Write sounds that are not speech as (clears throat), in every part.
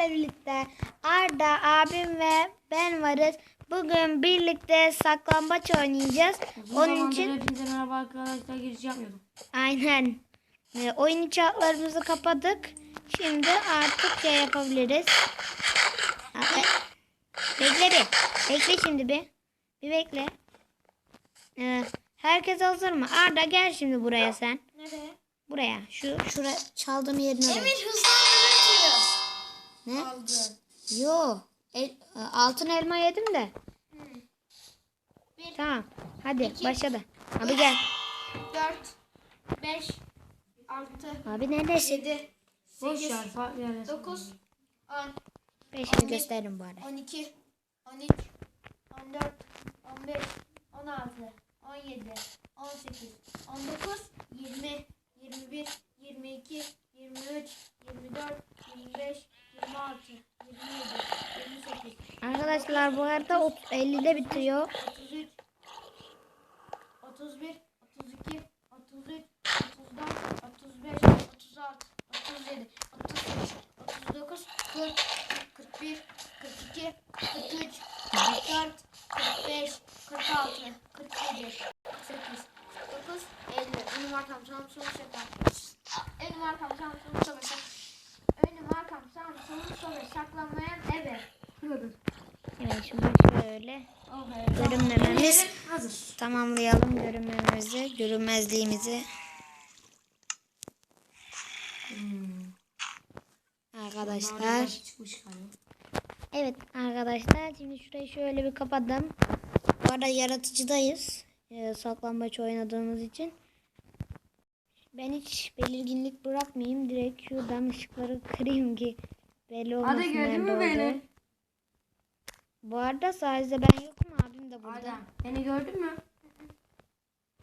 sizlerle birlikte Arda abim ve ben varız. Bugün birlikte saklambaç oynayacağız. Uzun Onun için hepinize merhaba arkadaşlar giriş yapmıyordum. aynen e, oyun içi kapadık. Şimdi artık şey yapabiliriz. E, Bekle bir. Bekle şimdi bir. Bir bekle. E, herkes hazır mı? Arda gel şimdi buraya sen. Nereye? Buraya. Şu şura çaldığım yerine. Emir hızlandırıcı Ne? aldı. Yo. El, altın elma yedim de. Bir, Tamam. Hadi İki. başladı. Abi gel. dört, beş, altı, Abi neredesin? yedi, sekiz, dokuz, on, Beşini gösteririm bari. on iki, on üç, on dört, on beş, on altı, on yedi, on sekiz, on dokuz, yirmi, yirmi bir, yirmi iki, yirmi üç, yirmi dört, yirmi beş, yirmi altı, yirmi yedi, yirmi sekiz, Arkadaşlar bu arada ot- 50'de bitiyor. 33 31 32 33 34 35 36 37 38 39 40 41 42 43 44 45 46 47 48 49 50 Önüm arkam Samsun şaka Önüm arkam Samsun sobe sak Önüm arkam Samsun sobe saklanmayan ebe Evet şimdi şöyle görünmememiz Hazır. tamamlayalım görünmememizi, görünmezliğimizi. Arkadaşlar. Çıkmış galiba. Evet arkadaşlar şimdi şurayı şöyle bir kapadım. Bu arada yaratıcıdayız. Ee, saklambaç oynadığımız için. Ben hiç belirginlik bırakmayayım. Direkt şuradan ışıkları kırayım ki belli olmasın Hadi gördün mü beni? Bu arada sadece ben yokum abim de burada. Arda beni gördün mü?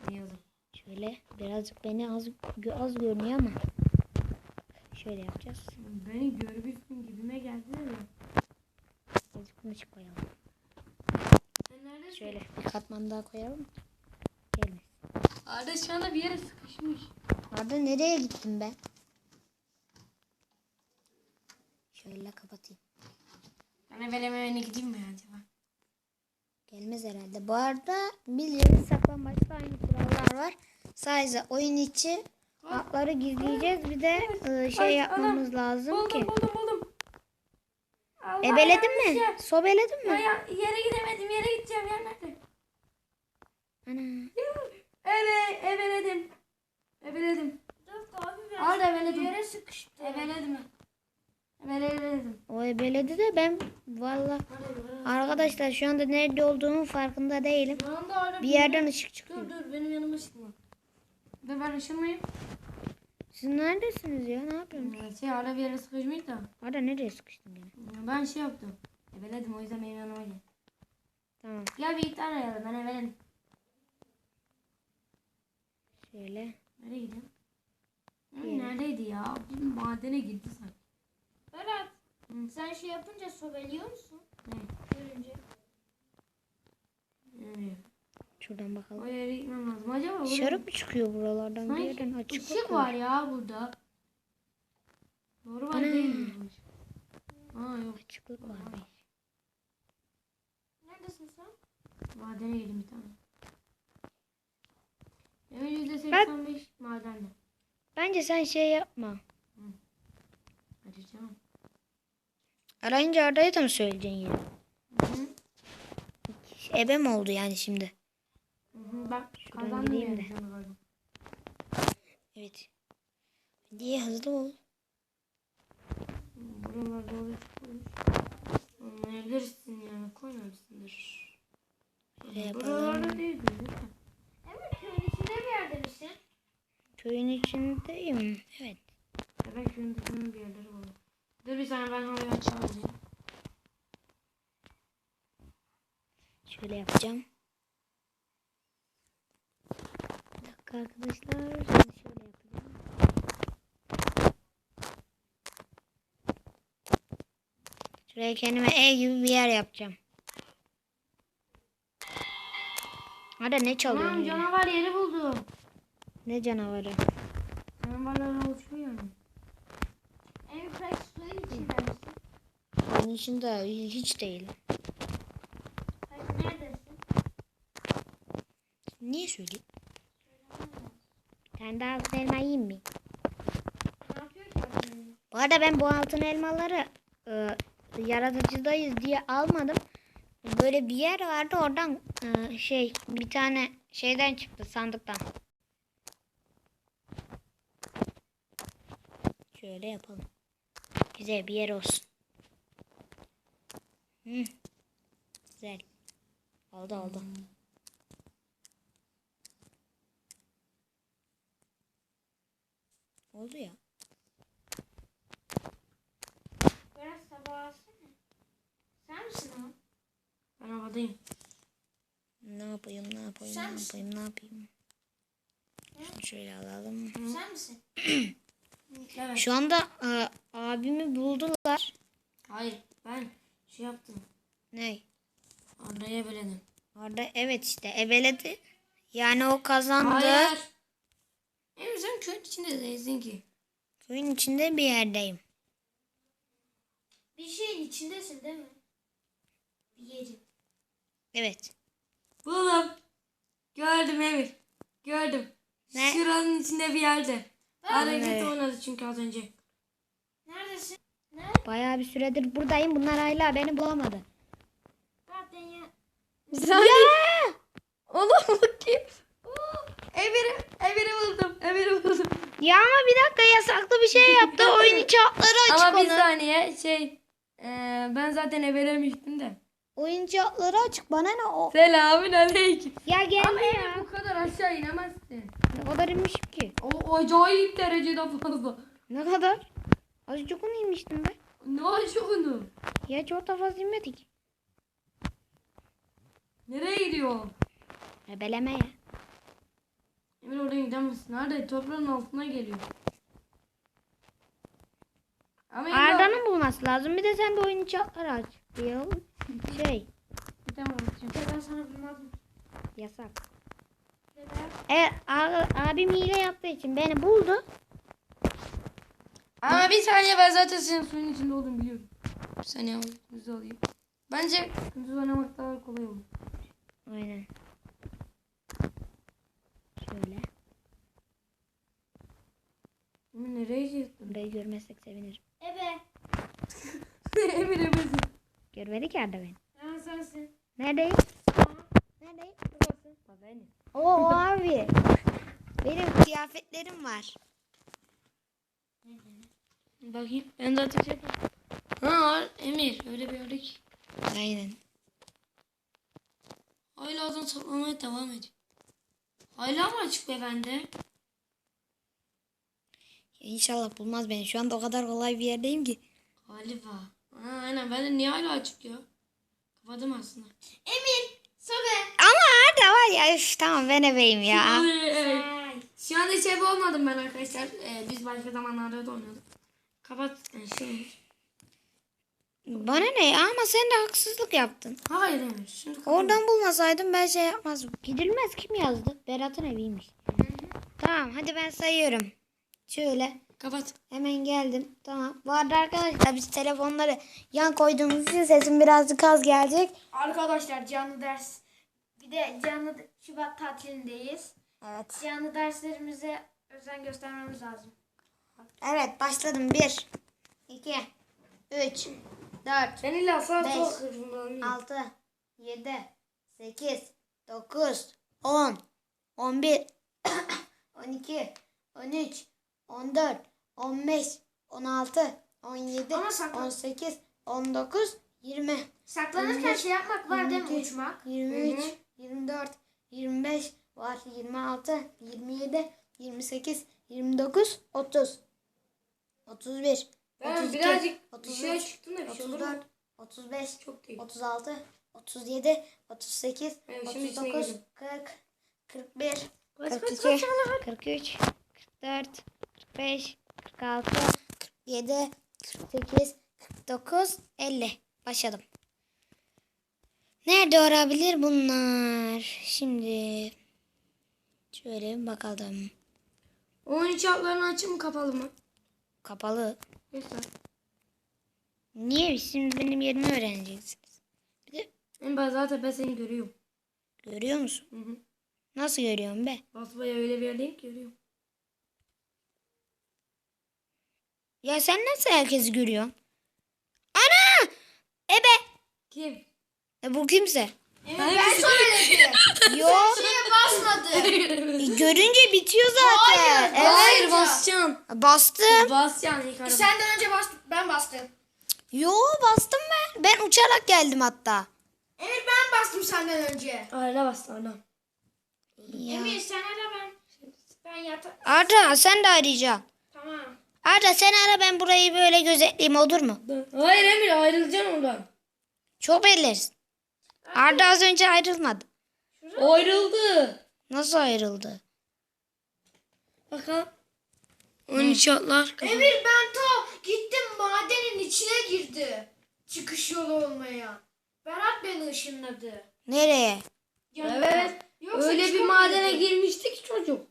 Zaman. Şöyle birazcık beni az az görünüyor ama şöyle yapacağız. Beni görmüşsün gibime geldi de. Birazcık ışık koyalım. Şöyle bir katman daha koyalım. Gelmez. Arda şu anda bir yere sıkışmış. Arda nereye gittin ben? Şöyle kapatayım. Ben evvel evine gideyim mi acaba? Gelmez herhalde. Bu arada bildiğiniz saklambaçta aynı kurallar var. Sadece oyun içi atları gizleyeceğiz. Bir de e, şey Ay, yapmamız lazım Buldum ki. buldum buldum. Allah Ebeledin mi? yanlış Sobeledin mi? Ya, yere gidemedim yere gideceğim yer nerede? Ana. Evet ebeledim. Ebeledim. Dur abi ben Arda ebeledim. yere sıkıştı. Ebeledim. Ebeledim. O ebeledi de ben valla arkadaşlar şu anda nerede olduğumun farkında değilim. Bir yerden ışık çıkıyor. Dur dur benim yanıma çıkma. Ve ben ışınmayayım. Siz neredesiniz ya? Ne yapıyorsunuz? Şey Arda bir yere sıkışmış da. Arda nereye sıkıştın gene? Ben şey yaptım. Ebeledim o yüzden benim yanıma gel. Tamam. Gel bir iptal arayalım ben ebeledim. Şöyle. Nereye gidiyorsun? Hı, neredeydi ya? Bir madene girdi sanki. Berat sen şey yapınca sobeliyor musun? Ne? Görünce. Nereye? Şuradan O bakalım. yere gitmem lazım. Acaba Dışarı mı çıkıyor buralardan bir Sanki yerden açık ışık var ya burada. Doğru var Ana. değil mi? Aa yok. Açıklık var. Neredesin sen? Madene girdim bir tane. Yüzde seksen beş madende. Bence sen şey yapma. Arayacağım. Arayınca Arda'ya da mı söyleyeceksin yine? Hı Ebe mi oldu yani şimdi? Bak kazandım yani. Evet. Diye hızlı ol. Hı, Buralar doğru çıkmış. Anlayabilirsin yani koymamışsındır. Yapalım. Buralarda değildi değil mi? Emir köyün içinde bir yerde misin? Köyün içindeyim. Evet. Ben şunun dışında bir yerleri var. Dur bir saniye ben havayı açayım. Şöyle yapacağım. Bir dakika arkadaşlar. Şimdi şöyle yapacağım. Şuraya kendime ev gibi bir yer yapacağım. Hadi ne çalıyorsun? Tamam canavar yeri buldum. Ne canavarı? Canavarlar yani. Emir pek suyun içinde misin? oyun içinde hiç değil. Hayır neredesin? Niye söyleyeyim? Tane daha altın elma yiyeyim mi? Ne yapıyor ki bakayım? Bu arada ben bu altın elmaları e, yaratıcıdayız diye almadım. Böyle bir yer vardı oradan e, şey bir tane şeyden çıktı sandıktan. Şöyle yapalım. Güzel bir yer olsun. Hı. Güzel. Oldu oldu. Oldu ya. Biraz sabah alsana. Sen misin o? Ben havadayım. Ne yapayım, ne yapayım, Sen ne misin? yapayım, ne yapayım? Şunu şöyle alalım. Sen misin? (clears throat) Evet. Şu anda e, abimi buldular. Hayır ben şey yaptım. Ne? Arda'ya beledim. Orada evet işte ebeledi. Yani o kazandı. Hayır. Emir sen köyün içinde değilsin ki. Suyun içinde bir yerdeyim. Bir şeyin içindesin değil mi? Bir yerin. Evet. Buldum. Gördüm Emir. Gördüm. Ne? Şuranın içinde bir yerde. Hareket Evet. oynadı çünkü az önce. Neredesin? Ne? Bayağı bir süredir buradayım. Bunlar hala beni bulamadı. Zaten ya. Ya! Oğlum bakayım. Oo, Emir'i, Emir'i buldum. Emir'i buldum. Ya ama bir dakika yasaklı bir şey yaptı. (laughs) Oyun içi hatları açık Ama bir onun. saniye şey eee, ben zaten ebelemiştim de. Oyun içi hatları açık. Bana ne o? Selamün aleyküm. Ya Ama ya. Emir bu kadar aşağı inemezsin. Ne kadar inmişim ki? O acayip derecede fazla. Ne kadar? Azıcık onu inmiştim ben. Ne onu? Ya çok da fazla inmedik. Nereye gidiyor? Ebeleme ya. Emir oraya gidemezsin. Nerede? Toprağın altına geliyor. Ama Emir- Arda'nın bulması lazım. Bir de sen (laughs) de oyun içi hatları aç. Ya şey Tamam. Ben sana bulmadım. yasak. Evet abim hile yaptığı için beni buldu. Ama bir saniye ben zaten senin suyun içinde olduğunu biliyorum. Bir saniye alayım. Hızlı alayım. Bence gündüz oynamak daha kolay olur. Aynen. Şöyle. Emir nereye gidiyorsun? Burayı görmezsek sevinirim. (laughs) Ebe. Emir Emir. Görmedik ya da beni. Ha sensin. Neredeyim? Neredeyim? Bak benim. Oo abi. Benim kıyafetlerim var. Bakayım. Ben de ateş yapayım. Ha Emir öyle bir ki. Aynen. Hala adam saklamaya devam ediyor. Hala mı açık be bende? İnşallah bulmaz beni. Şu anda o kadar kolay bir yerdeyim ki. Galiba. Ha, aynen bende niye hala açık ya? Kapadım aslında. Emir. Sobe. Ama Arda var ya. Üf, tamam ben ebeyim ya. (laughs) Şu anda şey olmadım ben arkadaşlar. Ee, biz başka zamanlarda da oynuyorduk. Kapat. Yani şey. Bana ne? Ama sen de haksızlık yaptın. Hayır Emir. Şimdi. Oradan bulmasaydım ben şey yapmazdım. Gidilmez kim yazdı? Berat'ın eviymiş. Tamam hadi ben sayıyorum. Şöyle Kapat. hemen geldim. Tamam. Bu arada arkadaşlar biz telefonları yan koyduğumuz için sesim birazcık az gelecek. Arkadaşlar canlı ders. Bir de canlı Şubat tatilindeyiz. Evet. Canlı derslerimize özen göstermemiz lazım. Evet başladım. 1, 2, 3, 4, Ben illa sağ Beş. sol kırmızı. 6, 7, 8, 9, 10, 11, 12, 13, 14, 15, 16, 17, Ama saklan- 18, 19, 20, Saklanırken şey yapmak var değil mi? 22, uçmak? 23, 24, 25 var, 26, 27, 28, 29, 30, 31, Ben 32, birazcık 33, dışarı çıktım da bir şey olur mu? 34, 35, Çok değil. 36, 37, 38, Evet, şimdi içine 39, girdim. 40, 41, Kaç, kaç, 42, kaç, 43, 44, 45, 46, 47, 48, 49, 50. Başladım. Nerede olabilir bunlar? Şimdi şöyle bir bakalım. Oyun içi hatlarını açık mı kapalı mı? Kapalı. Lütfen. Niye? Şimdi benim yerimi öğreneceksiniz. Hem ben zaten ben seni görüyorum. Görüyor musun? Hı hı. Nasıl görüyorum be? Basbaya öyle bir yerdeyim ki görüyorum. Ya sen nasıl herkesi görüyorsun? Ana! Ebe! Kim? E bu kimse? Emir ben söyledim. Yo. Basmadı. (laughs) E, görünce bitiyor zaten. Hayır, Evet. Hayır basacaksın. Bastım. Basacaksın ilk araba. Senden önce bastım. Ben bastım. Yo bastım ben. Ben uçarak geldim hatta. Emir ben bastım senden önce. Arada bastı ana. Ya. Emir sen ara ben. Ben yata. Arda sen de arayacaksın. Tamam. Arda sen ara ben burayı böyle gözetleyeyim olur mu? Hayır Emir ayrılacaksın oradan. Çok belleriz. Arda az önce ayrılmadı. Ayrıldı. Nasıl ayrıldı? Bakalım. 13 atlar. Emir ben ta gittim madenin içine girdi. Çıkış yolu olmaya. Berat beni ışınladı. Nereye? Yanına. Evet. Yoksa Öyle bir madene girmişti ki çocuk.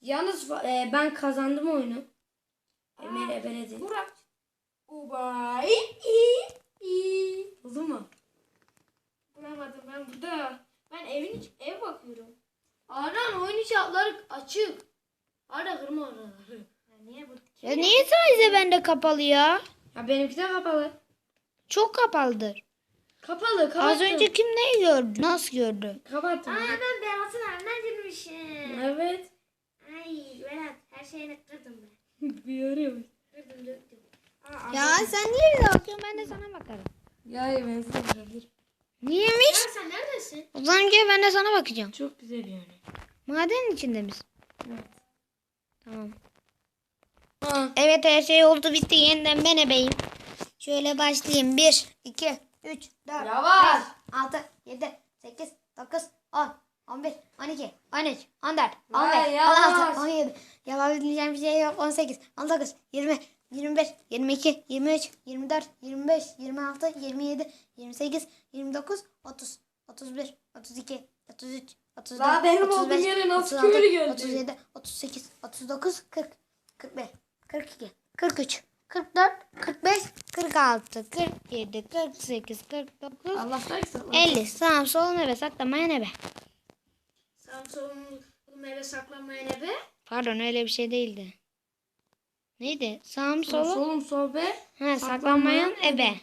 Yalnız e, ben kazandım oyunu. Emir ebeledi. Burak. Ubay. Oldu mu? Bulamadım ben burada. Ben evin iç, ev bakıyorum. Ardan oyun içi hatları açık. Arda kırma oraları. Ya niye bu? Ya niye sadece bende kapalı ya? Ya benimki de kapalı. Çok kapalıdır. Kapalı kapattım. Az önce kim neyi gördü? Nasıl gördü? Kapattım. Aa ben Berat'ın evinden girmişim. Evet. Ay Berat her şeyini kırdım ben. (laughs) Biliyorum. Kırdım döktüm. Aa, Ya sen niye bize bakıyorsun? Ben de sana bakarım. Ya ben size bakabilirim. Niyemiş? Berat sen neredesin? O zaman gel ben de sana bakacağım. Çok güzel yani. Madenin içinde misin? Evet. Tamam. Ha. Evet her şey oldu bitti. Yeniden ben ebeyim. Şöyle başlayayım. 1, 2, 3, 4, Yavaş. 6, 7, 8, 9, 10, 11, 12, 13, 14, Vay, 15, yavaş. 16, 17. Yapabileceğim bir şey yok. 18, 19, 20, 21, 22, 23, 24, 25, 26, 27, 28, 29, 30, 31, 32, 33, 34, Daha benim 35, olduğum yere nasıl 36, köylü geldi? 37, 38, 39, 40, 41, 42, 43, 44, 45, 46, 47, 48, 49, Allah'tan saklan. 50. Sağım solum eve saklamaya ne be? Sağım solum eve saklanmaya ne be? Pardon öyle bir şey değildi. Neydi? Sağım solum. Solum sobe. Ha, saklanmayan saklanmayan ebe.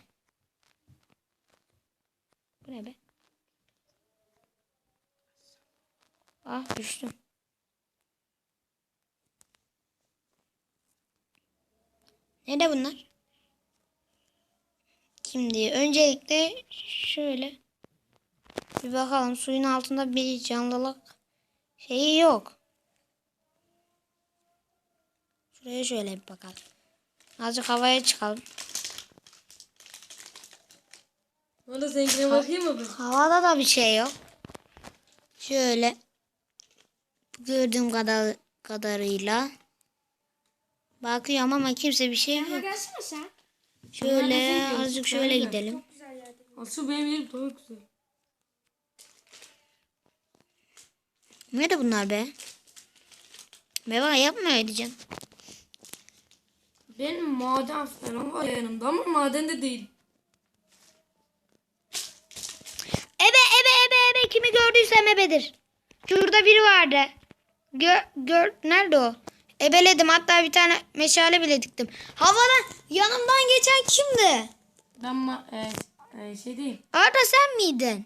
Bu ne be? Ah düştüm. Nerede bunlar? Şimdi öncelikle şöyle bir bakalım suyun altında bir canlılık şeyi yok. Şuraya şöyle bir bakalım. Azıcık havaya çıkalım. Orada seninkine bakayım mı ben? Havada da bir şey yok. Şöyle gördüğüm kadar kadarıyla bakıyorum ama kimse bir şey yok. gelsene sen. Şöyle Neredesin azıcık şöyle Nerede? gidelim. Güzel yerde. Asıl benim yerim daha güzel. Nerede bunlar be? Meva yapma edeceğim. Benim maden falan var yanımda ama maden de değil. Ebe ebe ebe ebe kimi gördüysem ebedir. Şurada biri vardı. Gör, gör nerede o? Ebeledim hatta bir tane meşale bile diktim. Havadan yanımdan geçen kimdi? Ben ma e, e, şey değil. Arda sen miydin?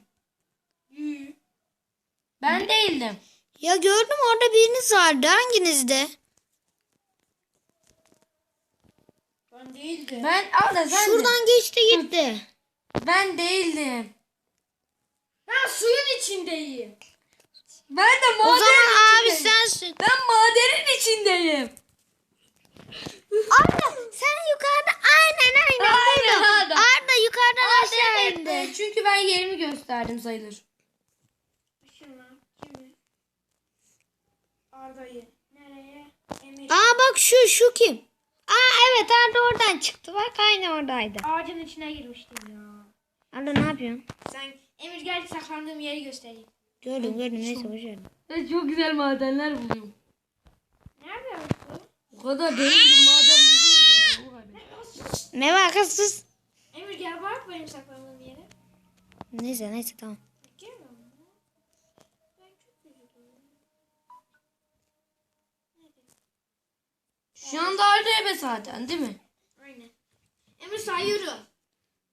Ben değildim. Ya gördüm orada biriniz vardı. Hanginizdi? Ben değildim. Ben Arda sen Şuradan geçti gitti. Ben değildim. Ben suyun içindeyim. Ben de O maden zaman abi içindeyim. sensin. Ben madenin içindeyim. Arda sen yukarıda aynen aynen. Aynen. Arda. Arda yukarıdan aşağı indi. çünkü ben yerimi gösterdim sayılır. Şuna. Kimi? Arda'yı. Nereye? Emir. Aa bak şu şu kim? Aa evet Arda oradan çıktı. Bak aynı oradaydı. Ağacın içine girmiştim ya. Arda ne yapıyorsun? Sen Emir gel saklandığım yeri göstereyim. Gördüm gördüm neyse boşver. Ben çok güzel madenler buluyorum. Nerede bu? O kadar bir maden buldum. ya, kadar. Meva kız sus. Emir gel bak benim saklandığım yere. Neyse neyse tamam. Şu anda Arda ebe zaten değil mi? Aynen. Emir sayıyorum.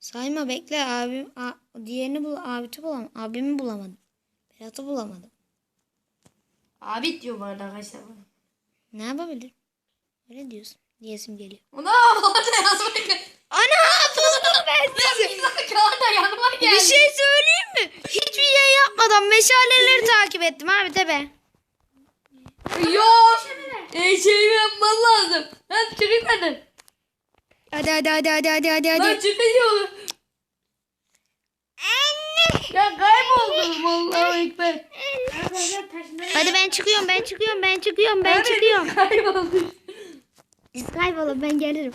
Sayma bekle abim. A, diğerini bul abiti bulamadım. Abimi bulamadım. Berat'ı bulamadım. Abi diyor bu arada arkadaşlar bana. Ne yapabilirim? Öyle diyorsun. Diyesim geliyor. Ona (laughs) orada yazmak. Ana buldum ben sizi. Bir orada yanıma Bir geldi. şey söyleyeyim mi? Hiçbir şey yapmadan meşaleleri takip ettim abi tebe. Yok. E şeyimi yapman lazım. Lan çıkın hadi. Hadi hadi hadi hadi hadi hadi Lan hadi. çıkın yolu. Ya kayboldum Allahu Ekber. Hadi ben çıkıyorum ben çıkıyorum ben çıkıyorum ben çıkıyorum. Kayboldum. Siz kaybolun ben gelirim.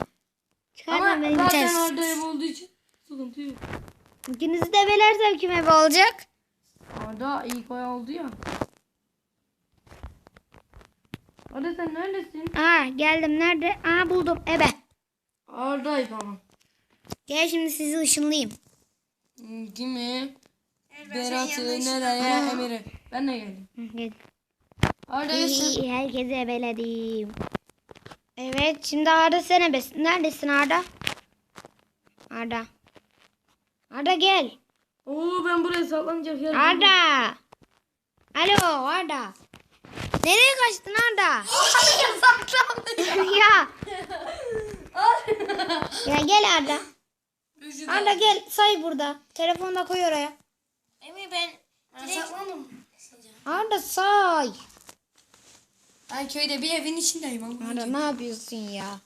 Ama Çıkarma beni zaten bitersin. orada ev olduğu için sıkıntı yok. İkinizi de belersem kim ebe olacak? Orada iyi koy oldu ya. Orada sen neredesin? Aa geldim nerede? Aa buldum ebe. Oradayım ama. Gel şimdi sizi ışınlayayım. Kimi? Berat'ı nereye? Aa. Emir'e. Ben de geldim. Gel. Oradayısın. İyi, herkesi ebeledim. Evet şimdi Arda sen ebesin. Neredesin Arda? Arda. Arda gel. Oo ben buraya saklanacak yer. Arda. Alo Arda. Nereye kaçtın Arda? (laughs) ya. ya gel Arda. Arda gel say burada. Telefonu da koy oraya. Emir ben saklandım. Arda say. Ben köyde bir evin içindeyim ama. Arda ne yapıyorsun ya?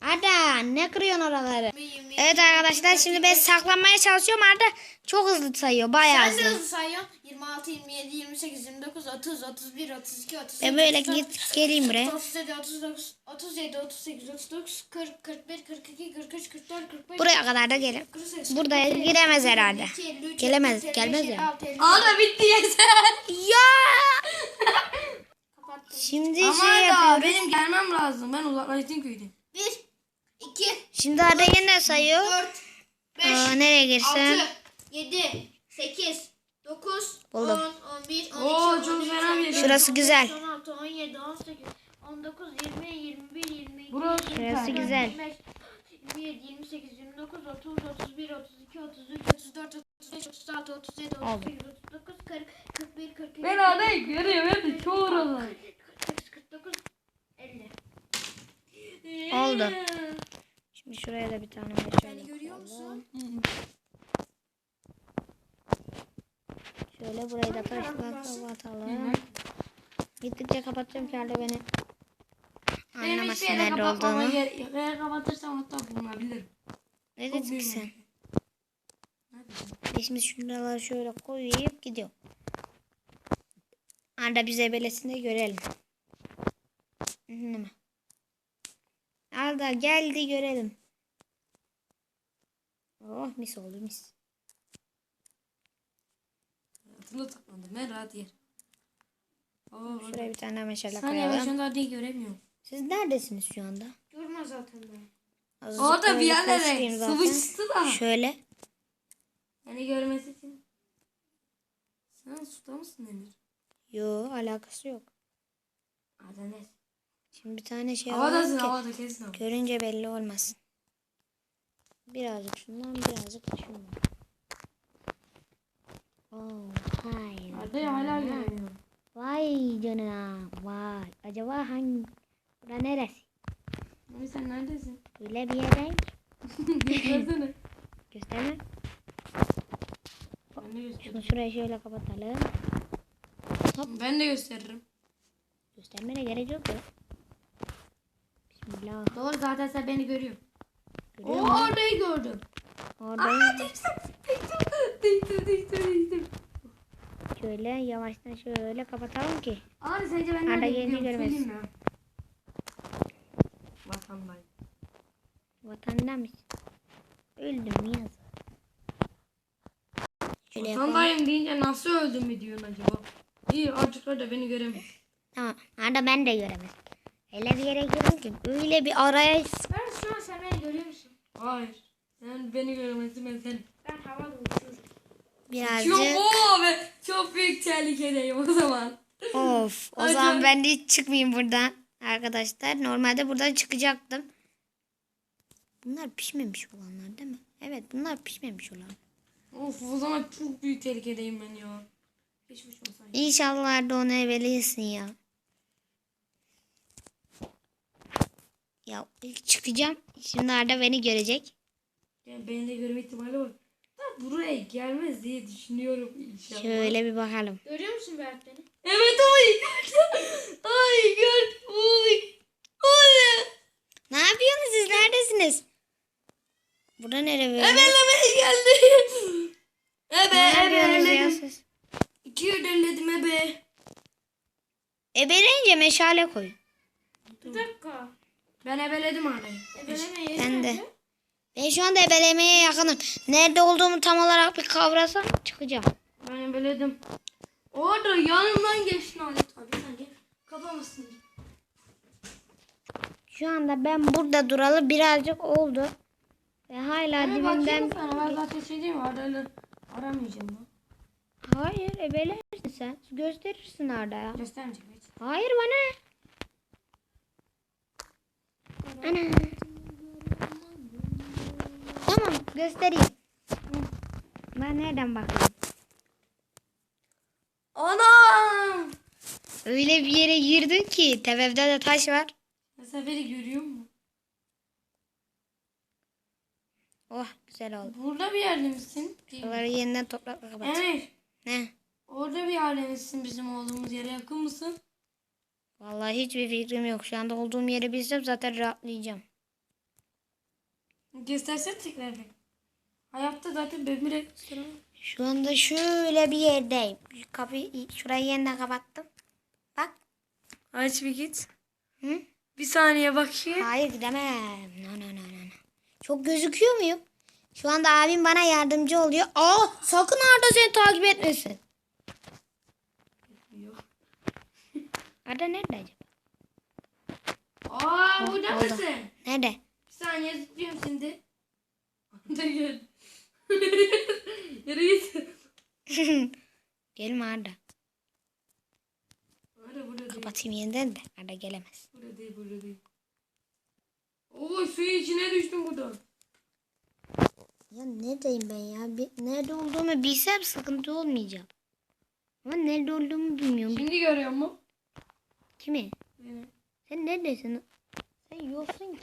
Arda ne kırıyorsun oraları? Bir, Evet arkadaşlar şimdi ben saklanmaya çalışıyorum. Arda çok hızlı sayıyor. Bayağı Ben de hızlı. hızlı sayıyorum. 26, 27, 28, 29, 30, 31, 32, 33, E böyle 34, git geleyim buraya. 37, 39, 37, 38, 39, 40, 41, 42, 43, 44, 45, Buraya kadar da gelin. 48, Buraya 49, giremez 50, herhalde. 52, 53, Gelemez, 54, gelmez 55, ya. 56, 57. Ana bitti yeter. Ya! (laughs) Kapattım. Şimdi Ama şey da yapıyoruz. benim gelmem lazım. Ben uzaklaştım köyden. 1, 2, Şimdi Arda yine sayıyor. 4, 5, Aa, nereye girsen? 6, 7, 8, 9, Buldum. 10, 11, 12, Oo, 13, çok fena bir yer. 14, Şurası 15, güzel. 16, 17, 18, 19, 20, 21, 22, Burası 23, Şurası güzel. 25, 27, 28, 29, 30, 31, 32, 33, 34, 35, 36, 37, 38, 39, 40, 41, 42, Ben adayı görüyorum. Ben de çoğu oralar. 48, 49, 50. Oldu. Şimdi şuraya da bir tane meşale Beni görüyor musun? Şöyle burayı da taşla kapatalım. Gittikçe kapatacağım ki Arda beni anlamasın yere nerede olduğunu. Eğer kapatırsam hatta bulunabilirim. Ne dedin ki sen? Nerede? Biz şimdi şunları şöyle koyup gidiyor. Arda bize belesini de görelim. Mi? Arda geldi görelim. Oh mis oldu mis. Hatırla tıklandım. Ben rahat yer. Oo, Şuraya bir tane meşale Saniye ben şu koyalım. anda adayı göremiyorum. Siz neredesiniz şu anda? Görme zaten ben. Azıcık Orada bir böyle yerlere koşayım zaten. sıvıştı da. Şöyle. Beni görmesi için. Sen suda mısın Emir? Yo alakası yok. Ada ne? Şimdi bir tane şey Havadasın ki havada kesin havada. görünce belli olmasın. Birazcık şundan birazcık da şundan. Oh, hayır. Adayı hala. Vay canına. Vay. Acaba hangi? Bura neresi? Emir sen neredesin? Böyle bir yerden Göstersene. (laughs) gösterme. ben de gösteririm. Şunu şuraya şöyle kapatalım. Ben de gösteririm. Göstermene gerek yok ya. Bismillah. Doğru zaten sen beni görüyorsun. Görüyor Oo musun? orayı gördüm. Oradayım. Aa değiştim. Değiştim. Değiştim. Değiştim. Değiştim. Şöyle yavaştan şöyle kapatalım ki. Abi sence ben Arda gidiyorum? görmez. Söyleyeyim mi? Vatandayım. Vatanda mısın? Öldüm ya. Şöyle yapalım. Deyince nasıl öldüm mü diyorsun acaba? İyi artık orada beni göremez. Tamam. Arada ben de göremez. Öyle bir yere girdim ki öyle bir araya Ben şu an sen beni görüyor musun? Hayır. Sen beni göremezsin ben seni. Ben havada uçuyorum. Birazcık. Çok oo be. Çok büyük tehlikedeyim o zaman. Of. O zaman ben de hiç çıkmayayım buradan. Arkadaşlar normalde buradan çıkacaktım. Bunlar pişmemiş olanlar değil mi? Evet bunlar pişmemiş olan. Of o zaman çok büyük tehlikedeyim ben ya. Geçmiş olsaydı. İnşallah da onu evveliysin ya. Ya ilk çıkacağım. Şimdi Arda beni görecek. Yani beni de görme ihtimali var. Da buraya gelmez diye düşünüyorum inşallah. Şöyle bir bakalım. Görüyor musun Berat beni? Evet ay. (laughs) ay gör. Uy. Uy. Ne yapıyorsunuz siz? Neredesiniz? Burada nere böyle? Ebelemeye geldi. (laughs) Ebe ebeledim. siz? İki ödülledim ebe. Ebeleyince meşale koy. Bir dakika. Ben ebeledim abi. Ben de. Ben şu anda ebelemeye yakınım. Nerede olduğumu tam olarak bir kavrasam çıkacağım. Ben ebeledim. Orada yanımdan geçtin abi sen gel. Kapamasın. Şu anda ben burada duralı birazcık oldu. Ve hala bakayım dibimden... sana ben zaten şey diyeyim mi? Arayla aramayacağım ben. Hayır ebelersin sen. Gösterirsin Arda'ya. Göstermeyecek hiç. Hayır bana. Ana. Tamam göstereyim. Ben nereden bakayım? Anam! Öyle bir yere girdin ki tepemde de taş var. Seferi görüyor musun? Oh güzel oldu. Burada bir yerde misin? Buraları yeniden toprakla kapat. Emir. Ne? Orada bir yerde misin bizim olduğumuz yere yakın mısın? Vallahi hiçbir fikrim yok. Şu anda olduğum yeri bilsem zaten rahatlayacağım. Göstersene tekrar bir. Hayatta zaten ben bile. Şu anda şöyle bir yerdeyim. Kapıyı şurayı yeniden kapattım. Bak. Aç bir git. Hı? Bir saniye bakayım. Hayır gidemem. No, no, no. no. Çok gözüküyor muyum? Şu anda abim bana yardımcı oluyor. Aa sakın Arda seni takip etmesin. Arda nerede acaba? Aa burada oldu. mısın? Nerede? Bir saniye zıplıyorum şimdi. Anda gel. (laughs) Yürü git. (laughs) Gelme Arda. Burada burada değil. Kapatayım yeniden de Arda gelemez. Burada değil burada değil. Oo suyun içine düştüm burada. Ya neredeyim ben ya? Bir- nerede olduğumu bilsem sıkıntı olmayacak. Ama nerede olduğumu bilmiyorum. Şimdi görüyor musun? Kimi? Beni. Sen neredesin? Sen yoksun ki.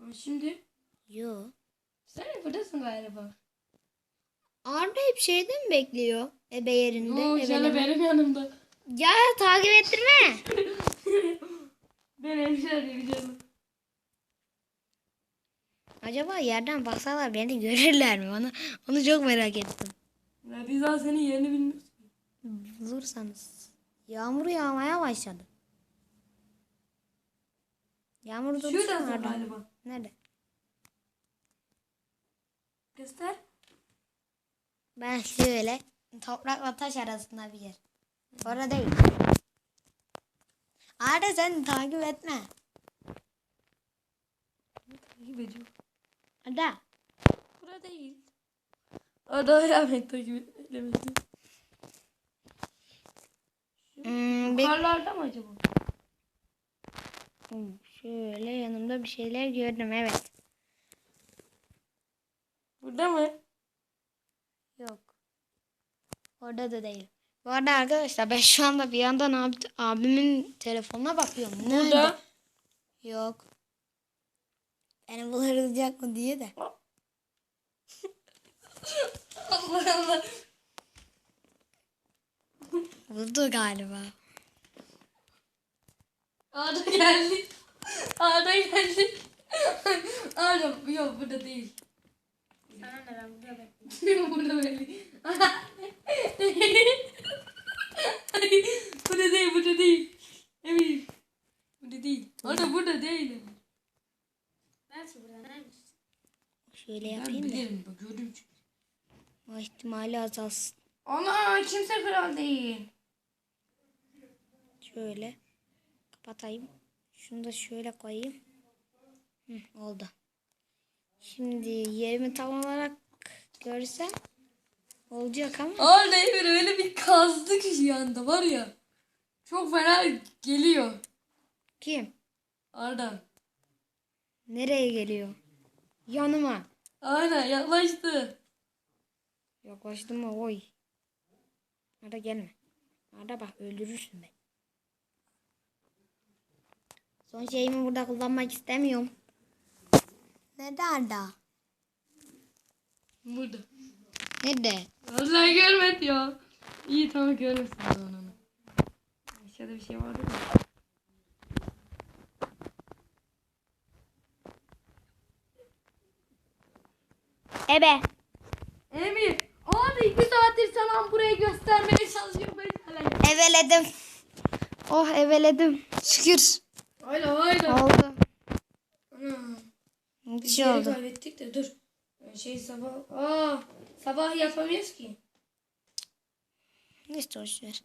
Aa, Şimdi. Yo. Sen buradasın galiba. Arda hep şeyden mi bekliyor? Ebe yerinde. Ebeleme. şöyle benim yanımda. Ya takip ettirme. (laughs) Ben hemşire diyeceğim. Acaba yerden baksalar beni görürler mi? Onu, onu çok merak ettim. Ya biz daha senin yerini bilmiyoruz. Bulursanız. Yağmur yağmaya başladı. Yağmur dursun Şuradasın Arda. galiba. Nerede? Göster. Ben şöyle toprakla taş arasında bir yer. Orada değil. Arda sen takip etme. Takip ediyor. Arda. Burada değil. Ada rahmet takip edemedi. Hmm, Yukarılarda mı acaba? Hmm, Şöyle yanımda bir şeyler gördüm evet. Burada mı? Yok. Orada da değil. Bu arada arkadaşlar ben şu anda bir yandan abi, abimin telefonuna bakıyorum. Nerede? Burada. Yok. Beni bulacak mı diye de. (laughs) Allah Allah. Buldu galiba. Arda geldi. Arda geldi. Arda yok burada değil. Sana ne ben burada bekliyorum. (laughs) Burada belli. (laughs) burada değil burada değil. Emin. Burada değil. Arda burada değil. Belki burada neredesin? Şöyle Ben yapayım da bilirim bak gördüm çünkü. o ihtimali azalsın. Ana kimse kral değil. Şöyle kapatayım. Şunu da şöyle koyayım. Hı, oldu. Şimdi yerimi tam olarak görsem olacak ama. Arda Emir öyle bir kazdı ki şu anda var ya. Çok fena geliyor. Kim? Arda. Nereye geliyor? Yanıma. Aynen yaklaştı. Yaklaştım mı? Oy. Arda gelme. Arda bak öldürürsün beni. Son şeyimi burada kullanmak istemiyorum. Nerede Arda? Burada. Nerede? Arda görmedi ya. İyi tamam görmesin onu. Aşağıda bir şey vardı mı? Ebe. Emir. Abi iki saattir sana burayı göstermeye çalışıyorum. Eveledim. Oh eveledim. Şükür. Hayla hayla. Oldu. Ana. Bir Bir şey oldu. kaybettik de dur. Şey sabah. Aa, sabah yapamıyoruz ki. Neyse boşver.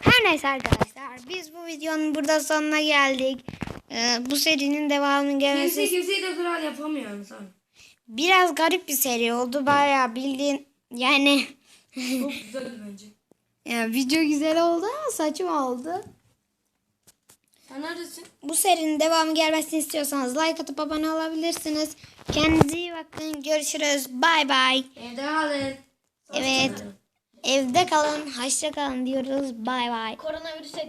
Her neyse arkadaşlar biz bu videonun burada sonuna geldik. Ee, bu serinin devamının Kimse gelmesi kimseyi de kral yapamıyor insan. biraz garip bir seri oldu. Bayağı bildiğin yani Çok (laughs) güzel bence. ya, video güzel oldu ama saçma oldu. Sen neredesin? Bu serinin devamı gelmesini istiyorsanız like atıp abone olabilirsiniz. Kendinize iyi bakın. Görüşürüz. Bay bay. Evde kalın. Evet. Evde kalın. Hoşça kalın diyoruz. Bay bay. Koronavirüse